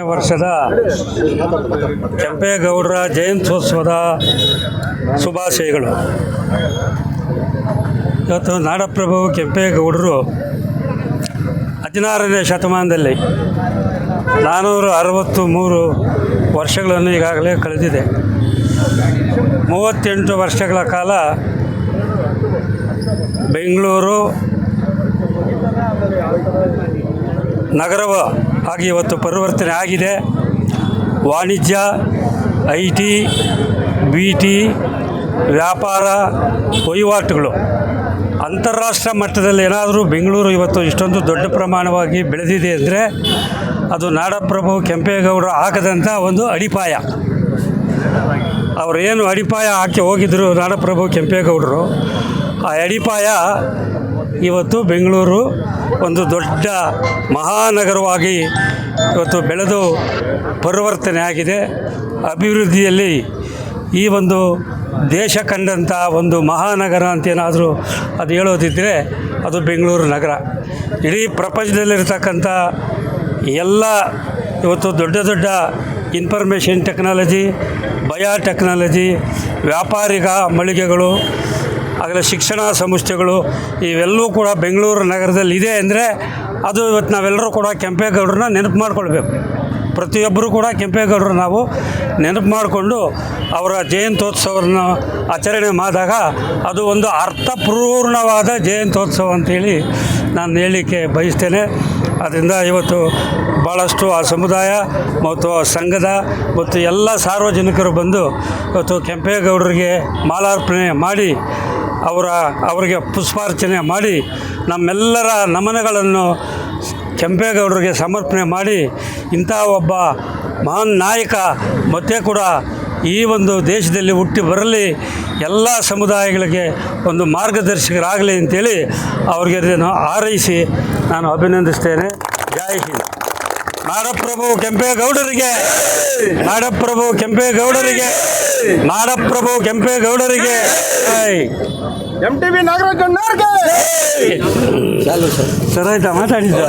ವರ್ಷದ ಕೆಂಪೇಗೌಡರ ಜಯಂತ್ಯೋತ್ಸವದ ಶುಭಾಶಯಗಳು. ಇವತ್ತು ನಾಡಪ್ರಭು ಕೆಂಪೇಗೌಡರು ಹದಿನಾರನೇ ಶತಮಾನದಲ್ಲಿ ನಾನ್ನೂರ ಅರವತ್ತು ಮೂರು ವರ್ಷಗಳನ್ನು ಈಗಾಗಲೇ ಕಳೆದಿದೆ. ಮೂವತ್ತೆಂಟು ವರ್ಷಗಳ ಕಾಲ ಬೆಂಗಳೂರು ನಗರವ ಆಗಿ ಇವತ್ತು ಪರಿವರ್ತನೆ ಆಗಿದೆ. ವಾಣಿಜ್ಯ, ಐ ಟಿ, ಬಿ ಟಿ, ವ್ಯಾಪಾರ, ವಹಿವಾಟುಗಳು. ಅಂತಾರಾಷ್ಟ್ರ ಮಟ್ಟದಲ್ಲಿ ಏನಾದರೂ ಬೆಂಗಳೂರು ಇವತ್ತು ಇಷ್ಟೊಂದು ದೊಡ್ಡ ಪ್ರಮಾಣವಾಗಿ ಬೆಳೆದಿದೆ ಅಂದರೆ ಅದು ನಾಡಪ್ರಭು ಕೆಂಪೇಗೌಡರು ಹಾಕದಂಥ ಒಂದು ಅಡಿಪಾಯ. ಅವರೇನು ಅಡಿಪಾಯ ಹಾಕಿ ಹೋಗಿದ್ದರು ನಾಡಪ್ರಭು ಕೆಂಪೇಗೌಡರು, ಆ ಅಡಿಪಾಯ ಇವತ್ತು ಬೆಂಗಳೂರು ಒಂದು ದೊಡ್ಡ ಮಹಾನಗರವಾಗಿ ಇವತ್ತು ಬೆಳೆದು ಪರಿವರ್ತನೆ ಆಗಿದೆ. ಅಭಿವೃದ್ಧಿಯಲ್ಲಿ ಈ ಒಂದು ದೇಶ ಕಂಡಂಥ ಒಂದು ಮಹಾನಗರ ಅಂತೇನಾದರೂ ಅದು ಹೇಳೋದಿದ್ದರೆ ಅದು ಬೆಂಗಳೂರು ನಗರ. ಇಡೀ ಪ್ರಪಂಚದಲ್ಲಿರ್ತಕ್ಕಂಥ ಎಲ್ಲ ಇವತ್ತು ದೊಡ್ಡ ದೊಡ್ಡ ಇನ್ಫಾರ್ಮೇಷನ್ ಟೆಕ್ನಾಲಜಿ ಬಯೋಟೆಕ್ನಾಲಜಿ ವ್ಯಾಪಾರಿಗ ಮಳಿಗೆಗಳು ಆಗಲೇ ಶಿಕ್ಷಣ ಸಂಸ್ಥೆಗಳು ಇವೆಲ್ಲವೂ ಕೂಡ ಬೆಂಗಳೂರು ನಗರದಲ್ಲಿ ಇದೆ ಅಂದರೆ ಅದು ಇವತ್ತು ನಾವೆಲ್ಲರೂ ಕೂಡ ಕೆಂಪೇಗೌಡರನ್ನ ನೆನಪು ಮಾಡ್ಕೊಳ್ಬೇಕು. ಪ್ರತಿಯೊಬ್ಬರೂ ಕೂಡ ಕೆಂಪೇಗೌಡರು ನಾವು ನೆನಪು ಮಾಡಿಕೊಂಡು ಅವರ ಜಯಂತ್ಯೋತ್ಸವವನ್ನು ಆಚರಣೆ ಮಾಡಿದಾಗ ಅದು ಒಂದು ಅರ್ಥಪೂರ್ಣವಾದ ಜಯಂತ್ಯೋತ್ಸವ ಅಂತೇಳಿ ನಾನು ಹೇಳಲಿಕ್ಕೆ ಬಯಸ್ತೇನೆ. ಅದರಿಂದ ಇವತ್ತು ಭಾಳಷ್ಟು ಆ ಸಮುದಾಯ ಮತ್ತು ಆ ಸಂಘದ ಮತ್ತು ಎಲ್ಲ ಸಾರ್ವಜನಿಕರು ಬಂದು ಇವತ್ತು ಕೆಂಪೇಗೌಡರಿಗೆ ಮಾಲಾರ್ಪಣೆ ಮಾಡಿ ಅವರ, ಅವರಿಗೆ ಪುಷ್ಪಾರ್ಚನೆ ಮಾಡಿ, ನಮ್ಮೆಲ್ಲರ ನಮನಗಳನ್ನು ಕೆಂಪೇಗೌಡರಿಗೆ ಸಮರ್ಪಣೆ ಮಾಡಿ, ಇಂಥ ಒಬ್ಬ ಮಹಾನ್ ನಾಯಕ ಮತ್ತೆ ಕೂಡ ಈ ಒಂದು ದೇಶದಲ್ಲಿ ಹುಟ್ಟಿ ಬರಲಿ, ಎಲ್ಲ ಸಮುದಾಯಗಳಿಗೆ ಒಂದು ಮಾರ್ಗದರ್ಶಕರಾಗಲಿ ಅಂತೇಳಿ ಅವ್ರಿಗೆ ನಾನು ಹಾರೈಸಿ ನಾನು ಅಭಿನಂದಿಸ್ತೇನೆ. ಜೈ ಹಿಂದ್. ನಾಡಪ್ರಭು ಕೆಂಪೇಗೌಡರಿಗೆ ನಾಡಪ್ರಭು ಕೆಂಪೇಗೌಡರಿಗೆ. ನಾಡಪ್ರಭು ಕೆಂಪೇಗೌಡರಿಗೆ. ಜೈ. M T V Nagaraj sir ಆಯ್ತಾ ಮಾತಾಡಿದ್ದ